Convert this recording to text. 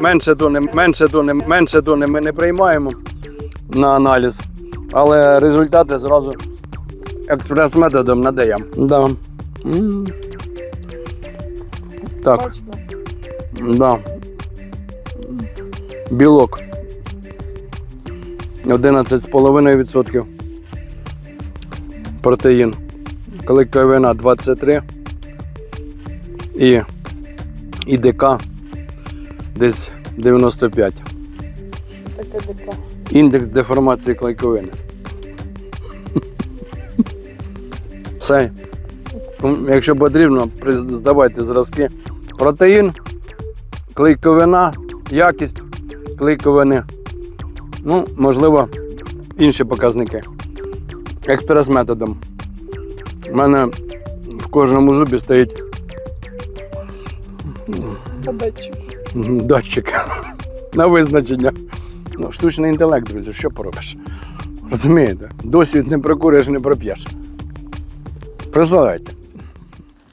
менше тони, менше тони, менше тони ми не приймаємо на аналіз, але результати зразу експрес-методом надаємо. Да. Так, Точно. да. Білок. 11,5%. Протеїн. Клейковина 23. І ІДК десь 95. Таке таке. Індекс деформації клейковини. Все. Якщо потрібно, здавайте зразки. Протеїн, клейковина, якість клейковини. Ну, можливо, інші показники. Експрес-методом. У мене в кожному зубі стоїть Подачу. Датчик на визначення. Ну, штучний інтелект, друзі, що поробиш? Розумієте? Досвід не прокуриш, не проп'єш. Присилайте.